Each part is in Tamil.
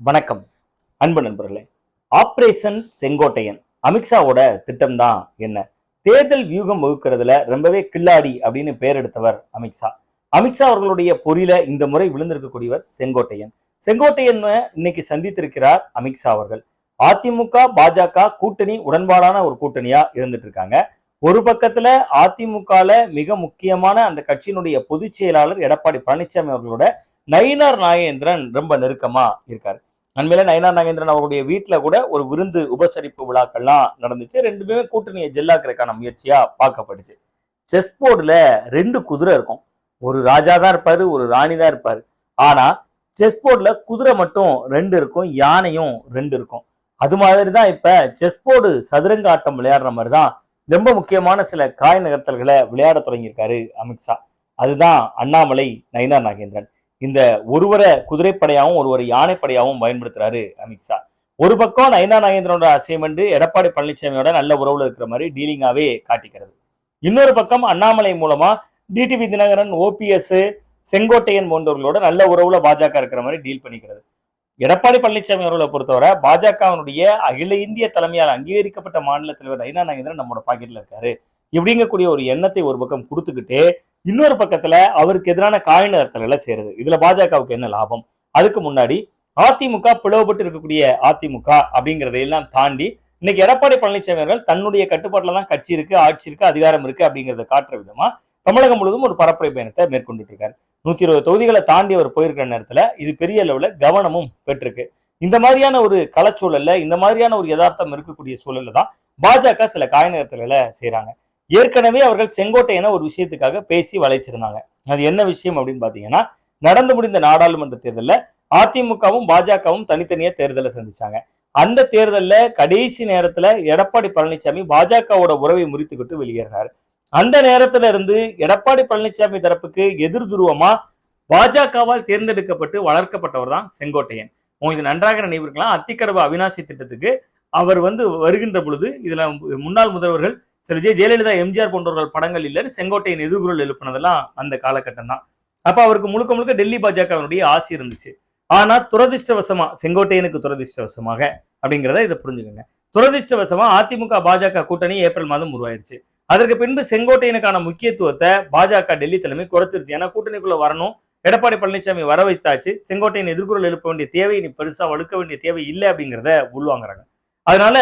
வணக்கம். அன்பு நண்பர்களே ஆப்ரேஷன் செங்கோட்டையன் அமித்ஷாவோட திட்டம் தான் என்ன? தேர்தல் வியூகம் வகுக்கிறதுல ரொம்பவே கில்லாடி அப்படின்னு பேர் எடுத்தவர் அமித்ஷா. அமித்ஷா அவர்களுடைய பொறியில இந்த முறை விழுந்திருக்கக்கூடியவர் செங்கோட்டையன். செங்கோட்டையன் இன்னைக்கு சந்தித்திருக்கிறார் அமித்ஷா அவர்கள். அதிமுக பாஜக கூட்டணி உடன்பாடான ஒரு கூட்டணியா இருந்துட்டு இருக்காங்க. ஒரு பக்கத்துல அதிமுகல மிக முக்கியமான அந்த கட்சியினுடைய பொதுச் செயலாளர் எடப்பாடி பழனிசாமி அவர்களோட நயினார் நாகேந்திரன் ரொம்ப நெருக்கமா இருக்காரு. அண்மையில நயனா நாகேந்திரன் அவருடைய வீட்டில் கூட ஒரு விருந்து உபசரிப்பு விழாக்கள்லாம் நடந்துச்சு. ரெண்டுமே கூட்டணியை ஜெல்லாக்குறதுக்கான முயற்சியா பார்க்கப்பட்டுச்சு. செஸ் போர்டில் ரெண்டு குதிரை இருக்கும். ஒரு ராஜா தான் இருப்பாரு ஒரு ராணி தான் இருப்பாரு. ஆனா செஸ் போர்டில் குதிரை மட்டும் ரெண்டு இருக்கும் யானையும் ரெண்டு இருக்கும். அது மாதிரி தான் இப்போ செஸ் போர்டு சதுரங்க ஆட்டம் விளையாடுற மாதிரி தான் ரொம்ப முக்கியமான சில காய் நகர்த்தல்களை விளையாட தொடங்கியிருக்காரு அமித்ஷா அதுதான் அண்ணாமலை நயினா நாகேந்திரன். இந்த ஒருவரை குதிரைப்படையாகவும் ஒருவரை யானைப்படையாகவும் பயன்படுத்துறாரு அமித்ஷா ஒரு பக்கம் நயனா நாகேந்திரனோட அசைன்மெண்ட் எடப்பாடி பழனிசாமியோட நல்ல உறவுல இருக்கிற மாதிரி டீலிங்காவே காட்டிக்கிறது. இன்னொரு பக்கம் அண்ணாமலை மூலமா டிடிவி தினகரன் ஓபிஎஸ் செங்கோட்டையன் போன்றவர்களோட நல்ல உறவுல பாஜக இருக்கிற மாதிரி டீல் பண்ணிக்கிறது. எடப்பாடி பழனிசாமி அவர்களை பொறுத்தவரை பாஜகவினுடைய அகில இந்திய தலைமையால் அங்கீகரிக்கப்பட்ட மாநில தலைவர் நயனா நாகேந்திரன் நம்மளோட பாக்கெட்ல இருக்காரு. இப்படிங்கக்கூடிய ஒரு எண்ணத்தை ஒரு பக்கம் கொடுத்துக்கிட்டு இன்னொரு பக்கத்துல அவருக்கு எதிரான காய் நகர்த்தல்களை சேருது. இதுல பாஜகவுக்கு என்ன லாபம்? அதுக்கு முன்னாடி அதிமுக பிளவுபட்டு இருக்கக்கூடிய அதிமுக அப்படிங்கிறதையெல்லாம் தாண்டி இன்னைக்கு எடப்பாடி பழனிசாமி அவர்கள் தன்னுடைய கட்டுப்பாட்டில் தான் கட்சி இருக்கு ஆட்சி இருக்கு அதிகாரம் இருக்கு அப்படிங்கிறத காட்டுற விதமா தமிழகம் முழுவதும் ஒரு பரப்புரை பயணத்தை மேற்கொண்டுட்டு இருக்காரு நூத்தி இருபது தொகுதிகளை தாண்டி அவர் போயிருக்கிற நேரத்துல இது பெரிய அளவுல கவனமும் பெற்றிருக்கு. இந்த மாதிரியான ஒரு களச்சூழல்ல இந்த மாதிரியான ஒரு யதார்த்தம் இருக்கக்கூடிய சூழல்ல தான் பாஜக சில காய் நகர்த்தல்களை ஏற்கனவே அவர்கள் செங்கோட்டையன ஒரு விஷயத்துக்காக பேசி வளைச்சிருந்தாங்க. அது என்ன விஷயம் அப்படின்னு பாத்தீங்கன்னா நடந்து முடிந்த நாடாளுமன்ற தேர்தலில் அதிமுகவும் பாஜகவும் தனித்தனியா தேர்தலை சந்திச்சாங்க. அந்த தேர்தல்ல கடைசி நேரத்துல எடப்பாடி பழனிசாமி பாஜகவோட உறவை முறித்துக்கிட்டு வெளியேறினார். அந்த நேரத்துல இருந்து எடப்பாடி பழனிசாமி தரப்புக்கு எதிர் துருவமா பாஜகவால் தேர்ந்தெடுக்கப்பட்டு வளர்க்கப்பட்டவர் தான் செங்கோட்டையன். உங்களுக்கு நன்றாக நன்றாக நினைவிருக்கலாம். அத்திக்கடவு அவினாசி திட்டத்துக்கு அவர் வந்து வருகின்ற பொழுது இதுல முன்னாள் முதல்வர்கள் சில விஜய் ஜெயலலிதா எம்ஜிஆர் போன்றவர்கள் படங்கள் இல்ல செங்கோட்டையின் எதிர்குரல் எழுப்பினதெல்லாம் அந்த காலகட்டம் தான் அப்ப அவருக்கு முழுக்க முழுக்க டெல்லி பாஜகவினுடைய ஆசை இருந்துச்சு. ஆனா துரதிருஷ்டவசமா செங்கோட்டையனுக்கு துரதிருஷ்டவசமாக அப்படிங்கிறத இதை புரிஞ்சுக்கோங்க. துரதிருஷ்டவசமா அதிமுக பாஜக கூட்டணி ஏப்ரல் மாதம் உருவாயிருச்சு. அதற்கு பின்பு செங்கோட்டையனுக்கான முக்கியத்துவத்தை பாஜக டெல்லி தலைமை குறைச்சிருச்சு ஏன்னா கூட்டணிக்குள்ள வரணும். எடப்பாடி பழனிசாமி வர வைத்தாச்சு. செங்கோட்டையின் எதிர்குரல் எழுப்ப வேண்டிய தேவை நீ பெருசா வலுக்க வேண்டிய தேவை இல்லை அப்படிங்கிறத உள்வாங்குறாங்க. அதனால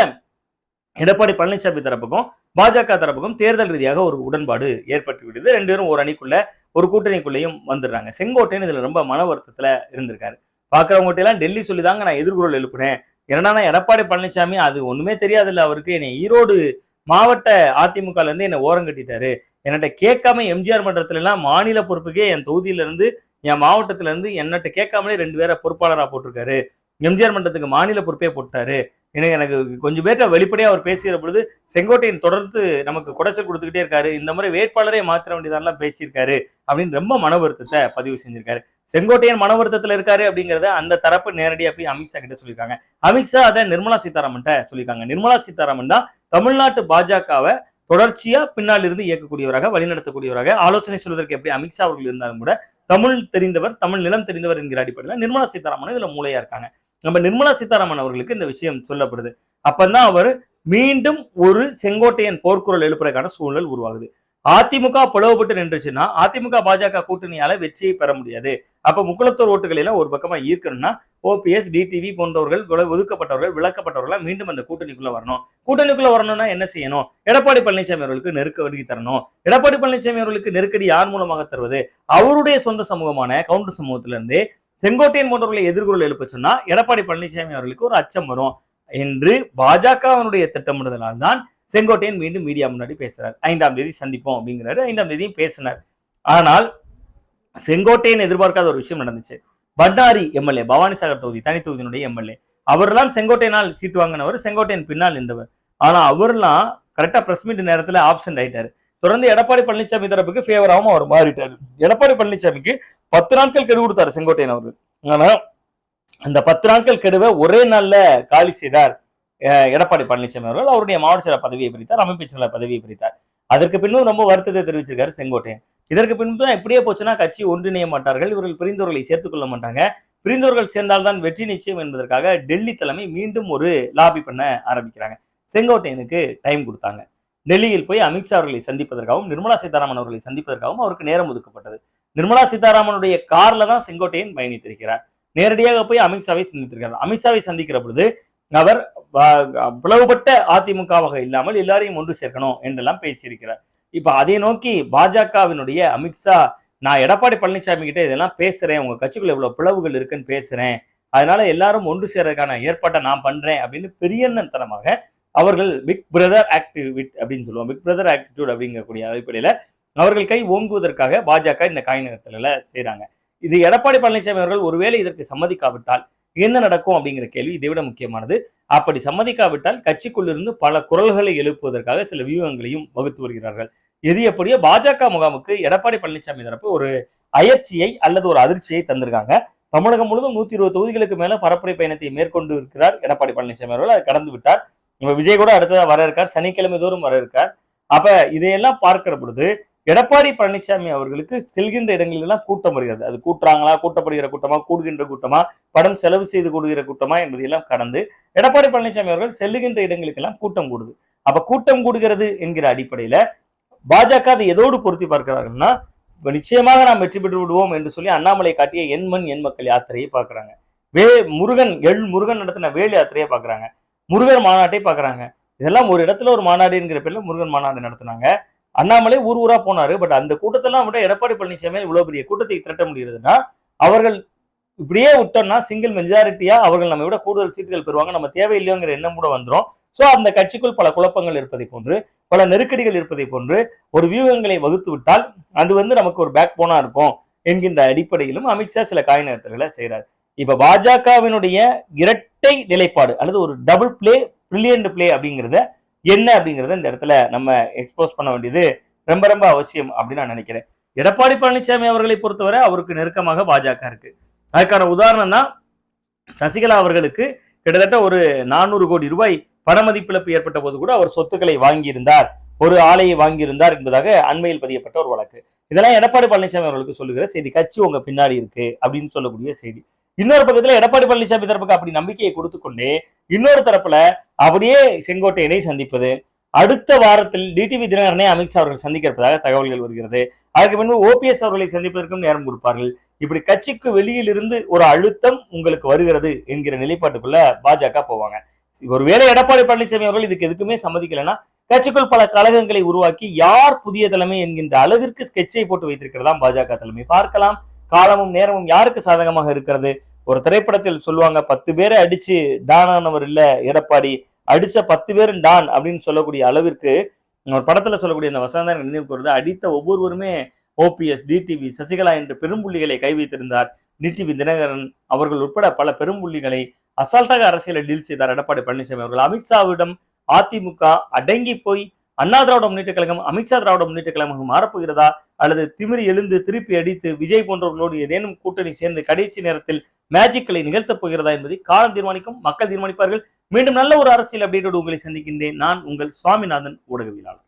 எடப்பாடி பழனிசாமி தரப்புக்கும் பாஜக தரப்புக்கும் தேர்தல் ரீதியாக ஒரு உடன்பாடு ஏற்பட்டு விடுது ரெண்டு பேரும் ஒரு அணிக்குள்ள ஒரு கூட்டணிக்குள்ளேயும் வந்துடுறாங்க. செங்கோட்டையன் இதுல ரொம்ப மன வருத்தத்துல இருந்திருக்காரு. பாக்குறவங்ககிட்ட எல்லாம் டெல்லி சொல்லிதாங்க நான் எதிர்குரல் எழுப்புனேன். என்னன்னா நான் எடப்பாடி பழனிசாமி? அது ஒண்ணுமே தெரியாதுல்ல அவருக்கு. என்னை ஈரோடு மாவட்ட அதிமுகல இருந்து என்னை ஓரம் கட்டிட்டாரு. என்னட்ட கேட்காம எம்ஜிஆர் மன்றத்துல எல்லாம் மாநில பொறுப்புக்கே என் தொகுதியில இருந்து என் மாவட்டத்துல இருந்து என்னட்ட கேட்காமலே ரெண்டு பேரை பொறுப்பாளராக போட்டிருக்காரு. எம்ஜிஆர் மன்றத்துக்கு மாநில பொறுப்பே போட்டாரு. ஏன்னா எனக்கு கொஞ்சம் பேர்ட்ட வெளிப்படையாக அவர் பேசுகிற பொழுது செங்கோட்டையன் தொடர்ந்து நமக்கு குடைச்சல் கொடுத்துக்கிட்டே இருக்காரு. இந்த முறை வேட்பாளரே மாற்ற வேண்டியதெல்லாம் பேசியிருக்காரு அப்படின்னு ரொம்ப மன வருத்தத்தை பதிவு செஞ்சிருக்காரு. செங்கோட்டையன் மன வருத்தத்தில் இருக்காரு அப்படிங்கிறத அந்த தரப்பு நேரடியாக போய் அமித்ஷா கிட்ட சொல்லியிருக்காங்க. அமித்ஷா அதை நிர்மலா சீதாராமன் சொல்லியிருக்காங்க. நிர்மலா சீதாராமன் தான் தமிழ்நாட்டு பாஜகவை தொடர்ச்சியா பின்னால் இருந்து இயக்கக்கூடியவராக வழிநடத்தக்கூடியவராக ஆலோசனை சொல்வதற்கு எப்படி அமித்ஷா அவர்கள் இருந்தாலும் கூட தமிழ் தெரிந்தவர் தமிழ் நிலம் தெரிந்தவர் என்கிற அடிப்படையில் நிர்மலா சீதாராமன் இதுல மூளையா இருக்காங்க. நம்ம நிர்மலா சீதாராமன் அவர்களுக்கு இந்த விஷயம் சொல்லப்படுது. அப்பதான் அவர் மீண்டும் ஒரு செங்கோட்டையன் போர்க்குரல் எழுப்புறதுக்கான சூழல் உருவாகுது. அதிமுக பிளவுபட்டு நின்றுச்சுன்னா அதிமுக பாஜக கூட்டணியால வெற்றியை பெற முடியாது. அப்ப முக்குளத்தூர் ஓட்டுகளை எல்லாம் ஒரு பக்கமா ஈர்க்கணும்னா ஓபிஎஸ் டிடிவி போன்றவர்கள் ஒதுக்கப்பட்டவர்கள் விளக்கப்பட்டவர்கள் மீண்டும் அந்த கூட்டணிக்குள்ள வரணும். கூட்டணிக்குள்ள வரணும்னா என்ன செய்யணும்? எடப்பாடி பழனிசாமி அவர்களுக்கு நெருக்கடி தரணும். எடப்பாடி பழனிசாமி அவர்களுக்கு நெருக்கடி யார் மூலமாக தருவது? அவருடைய சொந்த சமூகமான கவுண்டர் சமூகத்திலிருந்து செங்கோட்டையன் போன்றவர்களை எதிர்குரல் எழுப்ப சொன்னா எடப்பாடி பழனிசாமி அவர்களுக்கு ஒரு அச்சம் வரும். என்று பாஜகவினுடைய திட்டமிடுதலால்தான் செங்கோட்டையன் மீண்டும் மீடியா முன்னாடி பேசுறாரு. ஐந்தாம் தேதி சந்திப்போம் அப்படிங்கிறாரு. ஐந்தாம் தேதியும் பேசினார். ஆனால் செங்கோட்டையன் எதிர்பார்க்காத ஒரு விஷயம் நடந்துச்சு. பண்டாரி எம்எல்ஏ பவானிசாகர் தொகுதி தனி தொகுதியினுடைய எம்எல்ஏ. அவரெல்லாம் செங்கோட்டையனால் சீட்டு வாங்கினவர் செங்கோட்டையன் பின்னால் நின்றவர். ஆனா அவர்லாம் கரெக்டா பிரஸ் மீட் நேரத்துல ஆப்சண்ட் ஆயிட்டாரு. தொடர்ந்து எடப்பாடி பழனிசாமி தரப்புக்கு ஃபேவராகவும் அவர் மாறிட்டார். எடப்பாடி பழனிசாமிக்கு பத்து நாட்கள் கெடு கொடுத்தாரு செங்கோட்டையன் அவர்கள். ஆனா அந்த பத்து நாட்கள் கெடுவை ஒரே நாள்ல காலி செய்தார் எடப்பாடி பழனிசாமி அவர்கள். அவருடைய மாவட்ட செயலர் பதவியை பிரித்தார் அமைப்பு செயலர் பதவியை பிரித்தார். அதற்கு பின்னும் ரொம்ப வருத்தத்தை தெரிவிச்சிருக்காரு செங்கோட்டையன். இதற்கு பின்பு தான் இப்படியே போச்சுன்னா கட்சி ஒன்றிணைய மாட்டார்கள் இவர்கள் பிரிந்தவர்களை சேர்த்துக் கொள்ள மாட்டாங்க. பிரிந்தவர்கள் சேர்ந்தால்தான் வெற்றி நிச்சயம் என்பதற்காக டெல்லி தலைமை மீண்டும் ஒரு லாபி பண்ண ஆரம்பிக்கிறாங்க. செங்கோட்டையனுக்கு டைம் கொடுத்தாங்க. டெல்லியில் போய் அமித்ஷா அவர்களை சந்திப்பதற்காகவும் நிர்மலா சீதாராமன் அவர்களை சந்திப்பதற்காகவும் அவருக்கு நேரம் ஒதுக்கப்பட்டது. நிர்மலா சீதாராமனுடைய கார்ல தான் செங்கோட்டையன் பயணித்திருக்கிறார். நேரடியாக போய் அமித்ஷாவை சந்தித்திருக்கிறார். அமித்ஷாவை சந்திக்கிற பொழுது அவர் பிளவுபட்ட அதிமுகவாக இல்லாமல் எல்லாரையும் ஒன்று சேர்க்கணும் என்றெல்லாம் பேசியிருக்கிறார். இப்ப அதை நோக்கி பாஜகவினுடைய அமித்ஷா நான் எடப்பாடி பழனிசாமி கிட்ட இதெல்லாம் பேசுறேன் உங்க கட்சிக்குள்ள இவ்வளவு பிளவுகள் இருக்குன்னு பேசுறேன் அதனால எல்லாரும் ஒன்று சேர்றதுக்கான ஏற்பாட்டை நான் பண்றேன் அப்படின்னு பெரியண்ணன் தனமாக அவர்கள் பிக் பிரதர் ஆக்டிவிட் அப்படின்னு சொல்லுவோம். பிக் பிரதர் ஆக்டிடியூட் அப்படிங்கக்கூடிய அடிப்படையில அவர்கள் கை ஓங்குவதற்காக பாஜக இந்த காய்நகரத்துல செய்கிறாங்க இது எடப்பாடி பழனிசாமி அவர்கள் ஒருவேளை இதற்கு சம்மதிக்காவிட்டால் என்ன நடக்கும் அப்படிங்கிற கேள்வி இதை விட முக்கியமானது. அப்படி சம்மதிக்காவிட்டால் கட்சிக்குள்ளிருந்து பல குரல்களை எழுப்புவதற்காக சில வியூகங்களையும் வகுத்து வருகிறார்கள். எது எப்படியோ பாஜக முகாமுக்கு எடப்பாடி பழனிசாமி தரப்பு ஒரு அயற்சியை அல்லது ஒரு அதிர்ச்சியை தந்திருக்காங்க. தமிழகம் முழுவதும் நூத்தி இருபது தொகுதிகளுக்கு மேல பரப்புரை பயணத்தை மேற்கொண்டு இருக்கிறார் எடப்பாடி பழனிசாமி அவர்கள். அதை கடந்து விட்டார். இப்ப விஜய் கூட அடுத்ததாக வர இருக்கார். சனிக்கிழமை தோறும் வர இருக்கார். அப்ப இதையெல்லாம் பார்க்கிற பொழுது எடப்பாடி பழனிசாமி அவர்களுக்கு செல்கின்ற இடங்களிலாம் கூட்டம் வருகிறது. அது கூட்டுறாங்களா கூட்டப்படுகிற கூட்டமா கூடுகின்ற கூட்டமா படம் செலவு செய்து கூடுகிற கூட்டமா என்பதையெல்லாம் கடந்து எடப்பாடி பழனிசாமி அவர்கள் செல்லுகின்ற இடங்களுக்கெல்லாம் கூட்டம் கூடுது. அப்ப கூட்டம் கூடுகிறது என்கிற அடிப்படையில பாஜக அதை எதோடு பொருத்தி பார்க்கிறார்கள்னா நிச்சயமாக நாம் வெற்றி பெற்று விடுவோம் என்று சொல்லி அண்ணாமலை காட்டிய எண்மண் எண் மக்கள் யாத்திரையை பார்க்கறாங்க. வே முருகன் எள் முருகன் நடத்தின வேல் யாத்திரையை பார்க்கறாங்க. முருகர் மாநாட்டை பார்க்கறாங்க. இதெல்லாம் ஒரு இடத்துல ஒரு மாநாடு என்கிற பேர்ல முருகன் மாநாடு நடத்தினாங்க. அண்ணாமலை ஊர் ஊரா போனாரு. பட் அந்த கூட்டத்தெல்லாம் விட எடப்பாடி பழனிசாமி இவ்வளவு பெரிய கூட்டத்தை திரட்ட முடியுதுன்னா அவர்கள் இப்படியே விட்டோம்னா சிங்கிள் மெஜாரிட்டியா அவர்கள் நம்ம விட கூடுதல் சீட்டுகள் பெறுவாங்க. நம்ம தேவையில்லையோங்கிற எண்ணம் கூட வந்துடும் ஸோ அந்த கட்சிக்குள் பல குழப்பங்கள் இருப்பதை போன்று பல நெருக்கடிகள் இருப்பதை போன்று ஒரு வியூகங்களை வகுத்து விட்டால் அது வந்து நமக்கு ஒரு பேக் போனா இருக்கும் என்கின்ற அடிப்படையிலும் அமித்ஷா சில காய் நகர்த்தல்களை செய்கிறார் இப்ப பாஜகவினுடைய இரட்டை நிலைப்பாடு அல்லது ஒரு டபுள் பிளே பிரில்லியன்ட் பிளே அப்படிங்கிறத என்ன அப்படிங்கிறத இந்த இடத்துல நம்ம எக்ஸ்போஸ் பண்ண வேண்டியது ரொம்ப ரொம்ப அவசியம் அப்படின்னு நான் நினைக்கிறேன். எடப்பாடி பழனிசாமி அவர்களை பொறுத்தவரை அவருக்கு நெருக்கமாக பாஜக இருக்கு. அதுக்கான உதாரணம் தான் சசிகலா அவர்களுக்கு கிட்டத்தட்ட ஒரு நானூறு கோடி ரூபாய் பணமதிப்பிழப்பு ஏற்பட்ட போது கூட அவர் சொத்துக்களை வாங்கியிருந்தார். ஒரு ஆலையை வாங்கியிருந்தார் என்பதாக அண்மையில் பதியப்பட்ட ஒரு வழக்கு. இதெல்லாம் எடப்பாடி பழனிசாமி அவர்களுக்கு சொல்லுகிற செய்தி. கட்சி உங்க பின்னாடி இருக்கு அப்படின்னு சொல்லக்கூடிய செய்தி. இன்னொரு பக்கத்துல எடப்பாடி பழனிசாமி தரப்புக்கு அப்படி நம்பிக்கையை கொடுத்து கொண்டே இன்னொரு தரப்புல அப்படியே செங்கோட்டையனை சந்திப்பது. அடுத்த வாரத்தில் டிடிவி தினகரனை அமித்ஷா அவர்கள் சந்திக்க இருப்பதாக தகவல்கள் வருகிறது. அதற்கு பின்பு ஓபிஎஸ் அவர்களை சந்திப்பதற்கும் நேரம் கொடுப்பார்கள். இப்படி கட்சிக்கு வெளியில் இருந்து ஒரு அழுத்தம் உங்களுக்கு வருகிறது என்கிற நிலைப்பாட்டுக்குள்ள பாஜக போவாங்க. ஒருவேளை எடப்பாடி பழனிசாமி அவர்கள் இதுக்கு எதுக்குமே சம்மதிக்கலைன்னா கட்சிக்குள் பல கழகங்களை உருவாக்கி யார் புதிய தலைமை என்கின்ற அளவிற்கு ஸ்கெட்சை போட்டு வைத்திருக்கிறதா பாஜக தலைமை. பார்க்கலாம். காலமும் நேரமும் யாருக்கு சாதகமாக இருக்கிறது? ஒரு திரைப்படத்தில் சொல்லுவாங்க பத்து பேரை அடிச்சு டானானவர் இல்ல எடப்பாடி. அடிச்ச பத்து பேரும் டான் அப்படின்னு சொல்லக்கூடிய அளவிற்கு ஒரு படத்துல சொல்லக்கூடிய அந்த வசனம் நினைவு கூறுது அடித்த ஒவ்வொருவருமே ஓபிஎஸ் டிடிவி சசிகலா என்று பெரும்புள்ளிகளை கை வைத்திருந்தார். டிடிவி தினகரன் அவர்கள் உட்பட பல பெரும்புள்ளிகளை அசால்ட்டாக அரசியலை டீல் செய்தார். எடப்பாடி பழனிசாமி அவர்கள். அமித்ஷாவிடம் அதிமுக அடங்கி போய் அண்ணா திராவிட முன்னேற்ற கழகம் அமித்ஷா திராவிட முன்னேற்ற கழகமாக மாறப்போகிறதா அல்லது திமிரி எழுந்து திருப்பி அடித்து விஜய் போன்றவர்களோடு ஏதேனும் கூட்டணி சேர்ந்து கடைசி நேரத்தில் மேஜிக்களை நிகழ்த்தப் போகிறதா என்பதை காலம் தீர்மானிக்கும் மக்கள் தீர்மானிப்பார்கள். மீண்டும் நல்ல ஒரு அரசியல் அப்டேட்டோடு உங்களை சந்திக்கின்றேன். நான் உங்கள் சுவாமிநாதன் ஊடகவியலாளர்.